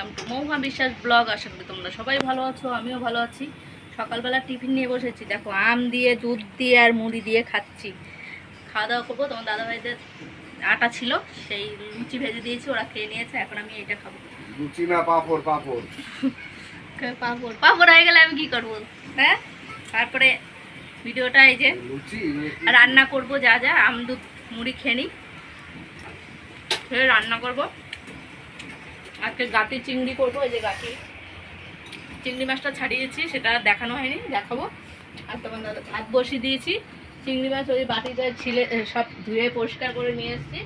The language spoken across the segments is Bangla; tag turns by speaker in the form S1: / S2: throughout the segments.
S1: ওয়েলকাম টু মৌহা বিশ্বাস ব্লগ। আশা করি তোমরা সবাই ভালো আছো আমিও ভালো আছি। সকালবেলা টিফিন নিয়ে বসেছি। দেখো আম দিয়ে দুধ দিয়ে আর মুড়ি দিয়ে খাচ্ছি। খাওয়া দাওয়া করব। তোমার দাদাভাইদের আটা ছিল সেই লুচি ভেজে দিয়েছি ওরা খেয়ে নিয়েছে এখন আমি এটা খাব।
S2: লুচি না পাপড় পাপড়।
S1: পাঁপড়? পাঁপড় হয়ে গেলে আমি কি করব? হ্যাঁ? তারপরে ভিডিওটা এই যে রান্না করব যা যা আম দুধ মুড়ি খেয়ে নিই। রান্না করব। আজকে গাটি চিংড়ি করব, এই যে গাটি চিংড়ি মাছটা ছাড়িয়েছি, সেটা দেখানো হয়নি, দেখাবো। আর তোমার দাদা ভাত বসিয়ে দিয়েছি। চিংড়ি মাছ ওই বাটিতে ছিলে সব ধুয়ে পরিষ্কার করে নিয়ে এসেছি।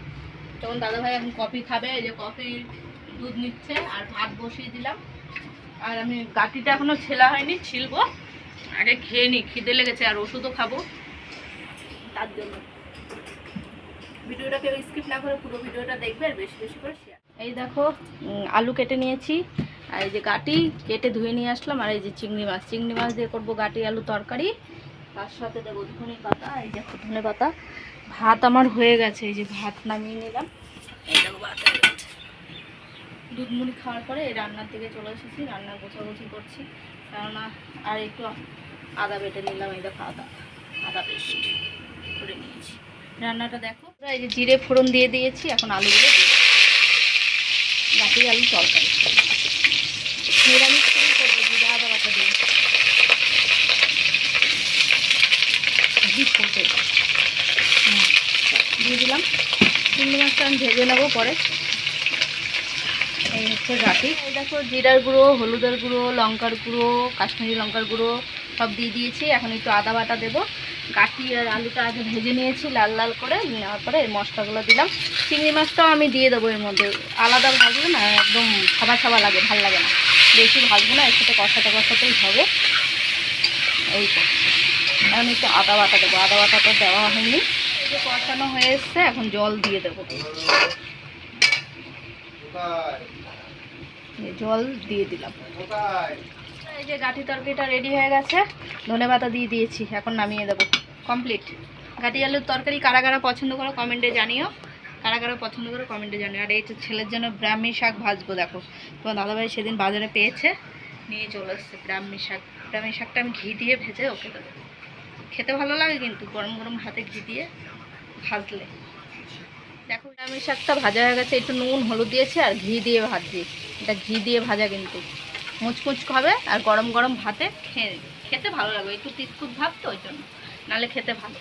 S1: তখন দাদাভাই এখন কফি খাবে, এই যে কফি দুধ নিচ্ছে, আর ভাত বসিয়ে দিলাম। আর আমি গাটিটা এখনও ছেলা হয়নি, ছিলবো। আগে খেয়ে নিই খিদে লেগেছে, আর ওষুধও খাব। তার জন্য। ভিডিওটা কেউ স্কিপ না করে পুরো ভিডিওটা দেখবে, আর বেশি বেশি করে শেয়ার এই দেখো আলু কেটে নিয়েছি। আর এই যে গাটি কেটে ধুয়ে নিয়ে আসলাম, আর এই যে চিংড়ি মাছ। চিংড়ি মাছ দিয়ে করব গাটি, আলু তরকারি। তার সাথে দেবো ধনে পাতা, এই দেখো ধনে পাতা। ভাত আমার হয়ে গেছে, এই যে ভাত নামিয়ে নিলাম। এই দেখো দুধ মুড়ি খাওয়ার পরে এই রান্নার দিকে চলে এসেছি রান্না গোছাগুছি করছি। কেননা আর একটু আদা বেটে নিলাম, এই দেখো আদা। আদা পেস্ট করে নিয়েছি। রান্নাটা দেখো, এই যে জিরে ফোড়ন দিয়ে দিয়েছি, এখন আলুগুলো দিয়ে দেবো। আলু তরকারি। নিরামিষ বাটা দিয়ে। দিলাম। চিংড়ি মাছটা আমি ভেজে নেব পরে। এই হচ্ছে গাটি এই দেখো জিরার গুঁড়ো, হলুদের গুঁড়ো, লঙ্কার গুঁড়ো, কাশ্মীরি লঙ্কার গুঁড়ো সব দিয়ে দিয়েছি। এখন একটু আদা বাটা দেবো। গাটি আর আলুটা আগে ভেজে নিয়েছি লাল লাল করে নেওয়ার পরে এই মশলাগুলো দিলাম। চিংড়ি মাছটাও আমি দিয়ে দেবো এর মধ্যে। আলাদা ভাজলে না একদম খাবার খাবার লাগে ভালো লাগে না। বেশি ভাজবো না এর সাথে কষাতে কষাতেই হবে। এই তো। এখন একটু আদা বাটা দেবো। আদা বাটাটা দেওয়া হয়নি। কষানো হয়ে এসছে এখন জল দিয়ে দেবো। জল দিয়ে দিলাম। এই যে গাঠি তরকারিটা রেডি হয়ে গেছে। ধনে পাতা দিয়ে দিয়েছি, এখন নামিয়ে দেবো। কমপ্লিট গাঠি আলুর তরকারি কারা কারা পছন্দ করো কমেন্টে জানিও। কারা কারা পছন্দ করো কমেন্টে জানিও। আর এই ছেলের জন্য ব্রাহ্মী শাক ভাজবো, দেখো। তোমার দাদাভাই সেদিন বাজারে পেয়েছে, নিয়ে চলে এসছে ব্রাহ্মী শাক। ব্রাহ্মী শাকটা আমি ঘি দিয়ে ভেজে ওকে দেবো। খেতে ভালো লাগে কিন্তু, গরম গরম হাতে ঘি দিয়ে ভাজলে। দেখো ব্রাহ্মী শাকটা ভাজা হয়ে গেছে, একটু নুন, হলুদ দিয়েছি আর ঘি দিয়ে ভাজছি এটা ঘি দিয়ে ভাজা কিন্তু। মুচমুচ হবে আর গরম গরম ভাতে খেয়ে খেতে ভালো লাগবে, একটু তিতকুত ভাব তো ওই জন্য। নাহলে খেতে ভালো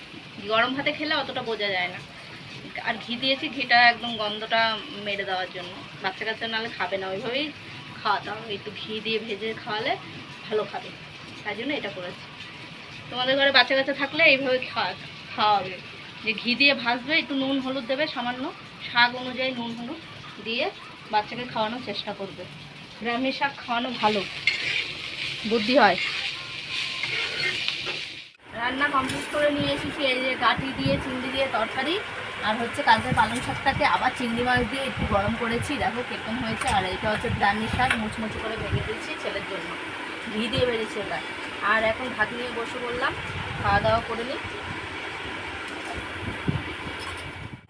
S1: গরম ভাতে খেলে অতটা বোঝা যায় না। আর ঘি দিয়েছি, ঘিটা একদম গন্ধটা মেরে দেওয়ার জন্য। বাচ্চা কাচ্চা নাহলে খাবে না, ওইভাবেই খাওয়াতে হবে। একটু ঘি দিয়ে ভেজে খাওয়ালে ভালো খাবে। তাই জন্য এটা করেছি। তোমাদের ঘরে বাচ্চা কাচ্চা থাকলে এইভাবে খাওয়া, খাওয়াবে। যে ঘি দিয়ে ভাজবে, একটু নুন, হলুদ দেবে, সামান্য। শাক অনুযায়ী নুন, হলুদ দিয়ে বাচ্চাকে খাওয়ানোর চেষ্টা করবে। গ্রামী শাক খাওয়ানো ভালো। বুদ্ধি হয়। রান্না কমপ্লিট করে নিয়ে এসেছি, এই যে গাটি দিয়ে, চিংড়ি দিয়ে তরকারি। আর হচ্ছে কালকে পালং শাকটাকে আবার চিংড়ি মাছ দিয়ে একটু গরম করেছি। দেখো কীরকম হয়েছে। আর এটা হচ্ছে গ্রামী শাক, মুচমুচি করে ভেজে দিয়েছি ছেলের জন্য। ঘি দিয়ে ভেজেছি এটা আর এখন ভাত নিয়ে বসে বললাম খাওয়া দাওয়া করে নিই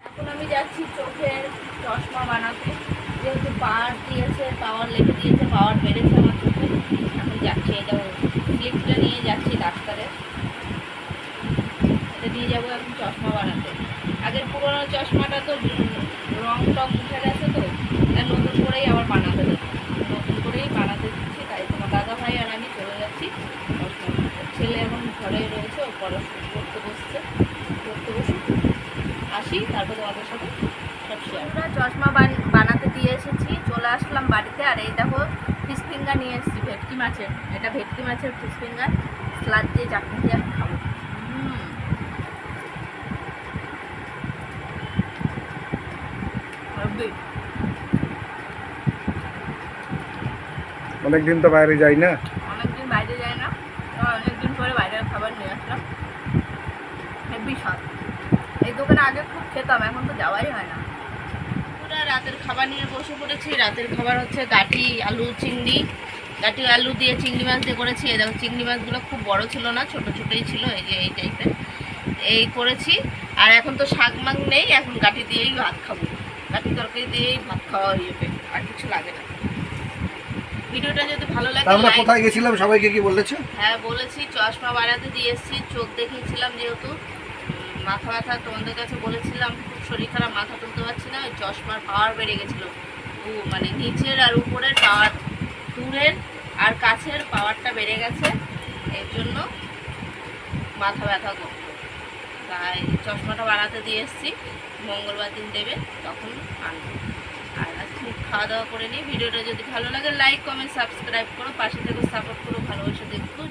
S1: এখন আমি যাচ্ছি চোখের চশমা বানাতে। যেহেতু পাওয়ার দিয়েছে পাওয়ার লেগে দিয়েছে পাওয়ার বেড়েছে আমার চোখে, এখন যাচ্ছি এটা স্লিপটা নিয়ে যাচ্ছি ডাক্তারের এটা দিয়ে যাব এখন চশমা বানাতে। আগের পুরোনো চশমাটা তো রং টং উঠে গেছে তো তাই নতুন করেই আবার বানাতে দেবো নতুন করেই বানাতে দিচ্ছি, তাই তোমার দাদা ভাই আর আমি চলে যাচ্ছি ছেলে এখন ঘরে রয়েছে, ও পড়াশোনা করতে বসছে, করতে বসে আসি, তারপর তোমাদের সাথে সব শেয়ার চশমা বান- বানাতে দিয়ে এসেছি চলে আসলাম বাড়িতে। আর এই দেখো ফিশ ফিঙ্গার নিয়ে এসেছি ভেটকি মাছের। এটা ভেটকি মাছের ফিশ ফিঙ্গার স্লাদ দিয়ে চাটনি দিয়ে খাব।
S2: অনেকদিন তো বাইরে যাই না?
S1: অনেকদিন বাইরে যায় না। অনেকদিন পরে বাইরের খাবার নিয়ে আসলাম। হেভি স্বাদ। এই দোকানে আগে খুব খেতাম এখন তো যাওয়াই হয় না। পুরো রাতের খাবার নিয়ে বসে পড়েছি। রাতের খাবার হচ্ছে গাঠি আলু চিংড়ি। গাঠি আলু দিয়ে চিংড়ি মাছ দিয়ে করেছি। এই দেখো চিংড়ি মাছগুলো খুব বড় ছিল না ছোট ছোটোই ছিল এই যে এই টাইপের এই করেছি। আর এখন তো শাক মাং নেই এখন গাঠি দিয়েই ভাত খাব। গাঠি তরকারি দিয়েই ভাত খাওয়া হয়ে যাবে আর কিছু লাগে না। ভিডিওটা যদি ভালো লাগে
S2: আমরা কোথায় গেছিলাম? সবাইকে কি বলেছ?
S1: হ্যাঁ বলেছি চশমা বাড়াতে দিয়ে এসেছি। চোখ দেখিয়েছিলাম যেহেতু। মাথা ব্যথা তোমাদের কাছে বলেছিলাম, খুব শরীর খারাপ, মাথা তুলতে পারছি না চশমার পাওয়ার বেড়ে গেছিল। ও মানে নিচের আর উপরের পাওয়ার দূরের আর কাছের পাওয়ারটা বেড়ে গেছে, এর জন্য মাথা ব্যথা করতো তাই চশমাটা বানাতে দিয়ে এসেছি, মঙ্গলবার দিন দেবে, তখন আনব। আর আজকে খাওয়া দাওয়া করে নিই, ভিডিওটা যদি ভালো লাগে লাইক কমেন্ট সাবস্ক্রাইব করো, পাশে থেকে সাপোর্ট করো, ভালোবাসা দেখো।